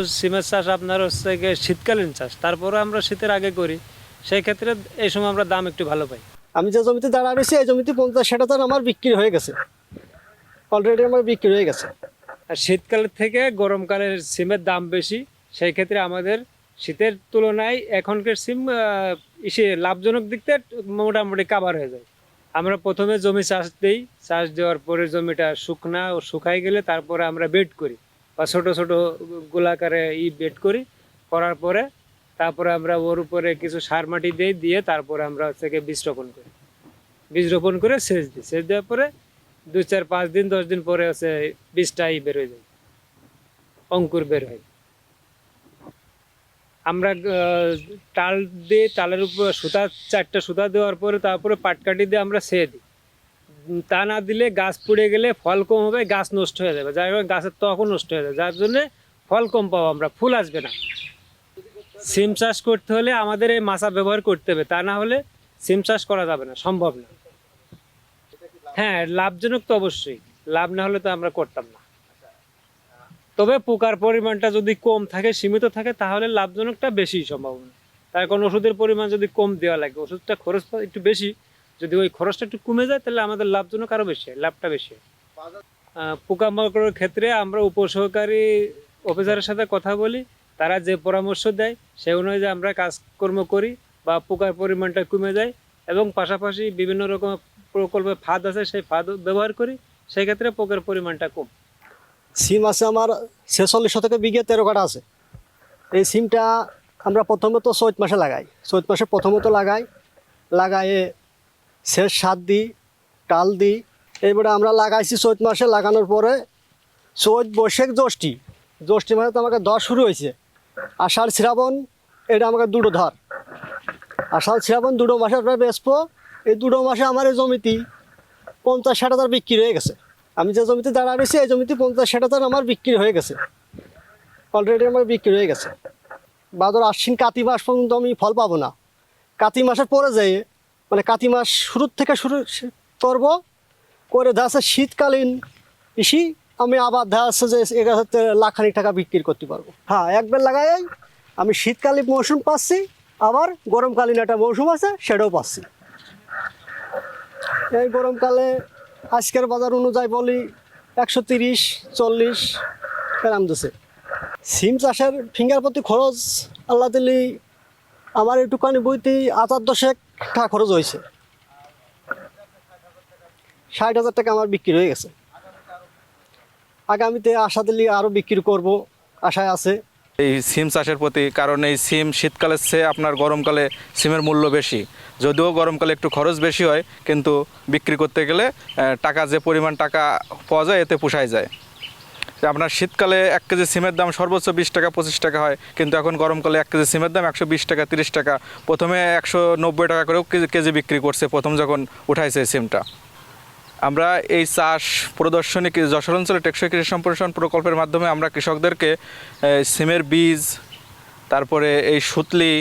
সিমের চাষ আপনার হচ্ছে গিয়ে শীতকালীন চাষ তারপরে আমরা শীতের আগে করি সেই ক্ষেত্রে এই সময় আমরা দাম একটু ভালো পাই। আমি যে জমিতে দাঁড়া রয়েছি এই জমিতে পঞ্চাশ ষাট হাজার আমার বিক্রি হয়ে গেছে। অলরেডি আমার বিক্রি হয়ে গেছে। আর শীতকালের থেকে গরমকালের সিমের দাম বেশি সেই ক্ষেত্রে আমাদের শীতের তুলনায় এখনকার সিম ইসে লাভজনক দিক থেকে মোটামুটি কাভার হয়ে যায়। আমরা প্রথমে জমি চাষ দিই চাষ দেওয়ার পরে জমিটা শুকনা ও শুকাই গেলে তারপরে আমরা বেড করি। বা ছোট ছোট গোলাকারে ই বেড করি, করার পরে তারপরে আমরা ওর উপরে কিছু সার মাটি দিই দিয়ে তারপরে আমরা হচ্ছে বীজ রোপণ করি। বীজ রোপণ করে সেচ দিই। সেচ দেওয়ার পরে দু চার পাঁচ দিন, দশ দিন পরে হচ্ছে বীজটাই বের হয়ে যায়। অঙ্কুর বের হয়। আমরা টাল দিয়ে, টালের উপর সুতা, চারটা সুতা দেওয়ার পরে তারপরে পাটকাঠি দিয়ে আমরা সেয়ে দিই। তা না দিলে গাছ পুড়ে গেলে ফল কম হবে, গাছ নষ্ট হয়ে যাবে। যার কারণে গাছের ত্বকও নষ্ট হয়ে যাবে। যার জন্যে ফল কম পাবো আমরা, ফুল আসবে না। সিম চাষ করতে হলে আমাদের এই মাছা ব্যবহার করতে হবে, তা না হলে সিম চাষ করা যাবে না, সম্ভব না। হ্যাঁ লাভজনক তো অবশ্যই, লাভ না হলে তো আমরা করতাম না। তবে পোকার পরিমাণটা যদি কম থাকে, সীমিত থাকে, তাহলে লাভজনকটা বেশি সম্ভাবনা তার কারণ ওষুধের পরিমাণ যদি কম দেওয়া লাগে, ওষুধটা খরচ একটু বেশি যদি ওই খরচটা একটু কমে যায়, তাহলে আমাদের লাভজনক আরও বেশি, লাভটা বেশি। পোকামাকড়ের ক্ষেত্রে আমরা উপসহকারী অফিসারের সাথে কথা বলি, তারা যে পরামর্শ দেয় সেই অনুযায়ী আমরা কাজকর্ম করি বা পোকার পরিমাণটা কমে যায় এবং পাশাপাশি বিভিন্ন রকম প্রকল্পে ফাঁদ আছে, সেই ফাঁদ ব্যবহার করি, সেই ক্ষেত্রে পোকার পরিমাণটা কম। সিম আছে আমার ছেচল্লিশ শতকে বিঘে তেরো কাটা আছে। এই সিমটা আমরা প্রথমত চৈত মাসে লাগাই, চৈত মাসে প্রথমত লাগাই, লাগায়ে শেষ সার দিই টাল দিই এইবারে আমরা লাগাইছি চৈত মাসে, লাগানোর পরে চৈত বৈশাখ জ্যৈষ্ঠী। জ্যৈষ্ঠী মাসে তো আমাকে দশ শুরু হয়েছে। আষাঢ় শ্রাবণ, এটা আমাকে দুটো ধর। আষাঢ় শ্রাবণ দুটো মাসে প্রায় বেসবো এই দুটো মাসে আমার এই জমিতে পঞ্চাশ ষাট হাজার বিক্রি হয়ে গেছে। আমি যে জমিতে দাঁড়া রয়েছি, এই জমিতে পঞ্চাশ ষাট হাজার আমার বিক্রি হয়ে গেছে। অলরেডি আমার বিক্রি হয়ে গেছে। বাদর আশ্বিন কাতি মাস পর্যন্ত আমি ফল পাবো না। কাতি মাসের পরে যাই মানে কাতি মাস শুরুর থেকে শুরু করব। করে দেখা শীতকালীন ইসি আমি আবার দেখা যাচ্ছে যে এগারো হাজার লাখানিক টাকা বিক্রি করতে পারব। হ্যাঁ একবার লাগাই, আমি শীতকালীন মৌসুম পাচ্ছি, আবার গরমকালীন একটা মৌসুম আছে, সেটাও পাচ্ছি। এই গরমকালে আজকের বাজার অনুযায়ী বলি, একশো তিরিশ, চল্লিশ, এরাম দিছে। সিম চাষের ফিঙ্গার প্রতি খরচ, আল্লাহ দিলি, আমার একটুখানি বইতে আচার দশেক টাকা খরচ হয়েছে। ষাট হাজার টাকা আমার বিক্রি হয়ে গেছে। আগামীতে আশা দিলি আরও বিক্রি করব, আশায় আছে। এই সিম চাষের প্রতি, কারণ এই সিম শীতকালের চেয়ে আপনার গরমকালে সিমের মূল্য বেশি। যদিও গরমকালে একটু খরচ বেশি হয়, কিন্তু বিক্রি করতে গেলে টাকা যে পরিমাণ টাকা পাওয়া যায়, এতে পোষায় যায়। আপনার শীতকালে এক কেজি সিমের দাম সর্বোচ্চ বিশ টাকা, পঁচিশ টাকা হয়, কিন্তু এখন গরমকালে এক কেজি সিমের দাম একশো বিশ টাকা, তিরিশ টাকা। প্রথমে একশো নব্বই টাকা করেও কেজি বিক্রি করছে প্রথম যখন উঠাইছে এই সিমটা। আমরা এই চাষ প্রদর্শনী যশোর অঞ্চলে টেকসই কৃষি সম্প্রসারণ প্রকল্পের মাধ্যমে আমরা কৃষকদেরকে সিমের বীজ, তারপরে এই সুতলি,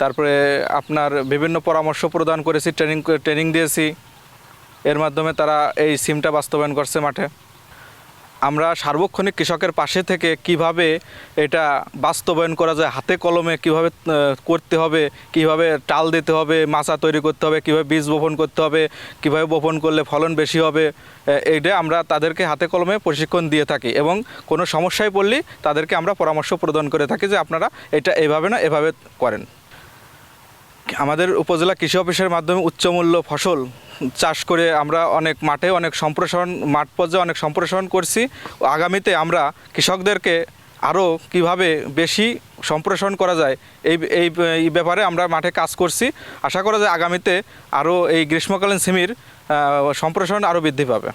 তারপরে আপনার বিভিন্ন পরামর্শ প্রদান করেছি, ট্রেনিং ট্রেনিং দিয়েছি। এর মাধ্যমে তারা এই সিমটা বাস্তবায়ন করছে মাঠে। আমরা সার্বক্ষণিক কৃষকের পাশে থেকে কীভাবে এটা বাস্তবায়ন করা যায়, হাতে কলমে কীভাবে করতে হবে, কীভাবে টাল দিতে হবে, মাচা তৈরি করতে হবে, কীভাবে বীজ বপন করতে হবে, কীভাবে বপন করলে ফলন বেশি হবে এইটা আমরা তাদেরকে হাতে কলমে প্রশিক্ষণ দিয়ে থাকি এবং কোনো সমস্যায় পড়লে তাদেরকে আমরা পরামর্শ প্রদান করে থাকি যে আপনারা এটা এভাবে না, এভাবে করেন। আমাদের উপজেলা কৃষি অফিসের মাধ্যমে উচ্চমূল্য ফসল চাষ করে আমরা অনেক মাঠে অনেক সম্প্রসারণ, মাঠ পর্যায়ে অনেক সম্প্রসারণ করছি। আগামীতে আমরা কৃষকদেরকে আরও কীভাবে বেশি সম্প্রসারণ করা যায়, এই এই ব্যাপারে আমরা মাঠে কাজ করছি। আশা করা যায় আগামীতে আরও এই গ্রীষ্মকালীন সিমির সম্প্রসারণ আরও বৃদ্ধি পাবে।